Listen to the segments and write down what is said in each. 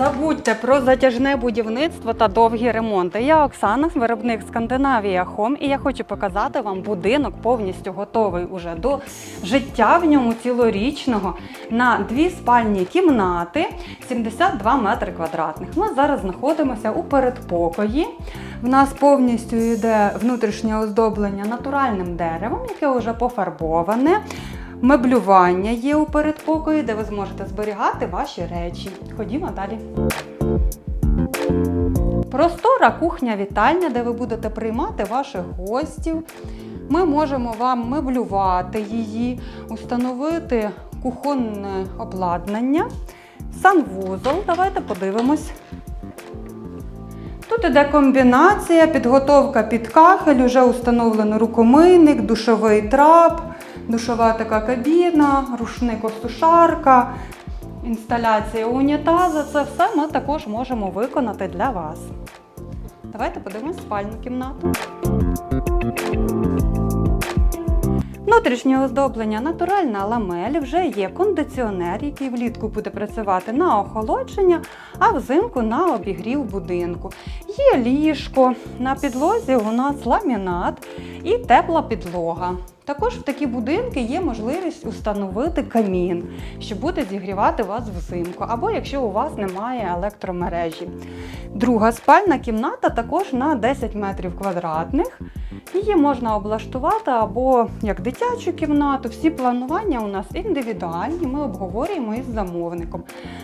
Забудьте про затяжне будівництво та довгі ремонти. Я Оксана, виробник Скандинавія Хом, і я хочу показати вам будинок повністю готовий уже до життя в ньому цілорічного на дві спальні кімнати 72 метри квадратних. Ми зараз знаходимося у передпокої. В нас повністю йде внутрішнє оздоблення натуральним деревом, яке вже пофарбоване. Меблювання є у передпокої, де ви зможете зберігати ваші речі. Ходімо далі. Простора кухня-вітальня, де ви будете приймати ваших гостів. Ми можемо вам меблювати її, установити кухонне обладнання, санвузол. Давайте подивимось. Тут іде комбінація, підготовка під кахель, вже установлено рукомийник, душовий трап, душова така кабіна, рушник-осушарка, інсталяція унітаза. Це все ми також можемо виконати для вас. Давайте подивимось спальну кімнату. Внутрішнє оздоблення натуральна ламель, вже є кондиціонер, який влітку буде працювати на охолодження, а взимку на обігрів будинку. Є ліжко, на підлозі у нас ламінат і тепла підлога. Також в такі будинки є можливість установити камін, що буде зігрівати вас взимку, або якщо у вас немає електромережі. Друга спальна кімната також на 10 метрів квадратних. Її можна облаштувати або як дитячу кімнату. Всі планування у нас індивідуальні, ми обговорюємо із замовником.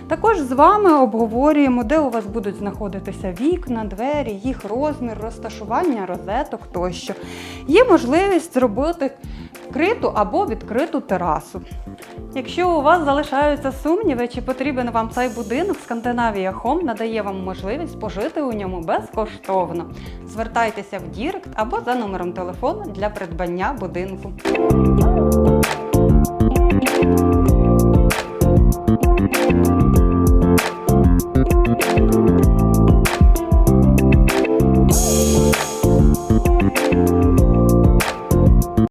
Також з вами обговорюємо, де у вас будуть знаходитися вікна, двері, їх розмір, розташування розеток тощо. Є можливість зробити вкриту або відкриту терасу. Якщо у вас залишаються сумніви, чи потрібен вам цей будинок, Скандинавія Хом надає вам можливість пожити у ньому безкоштовно. Звертайтеся в Дірект або за номером телефону для придбання будинку.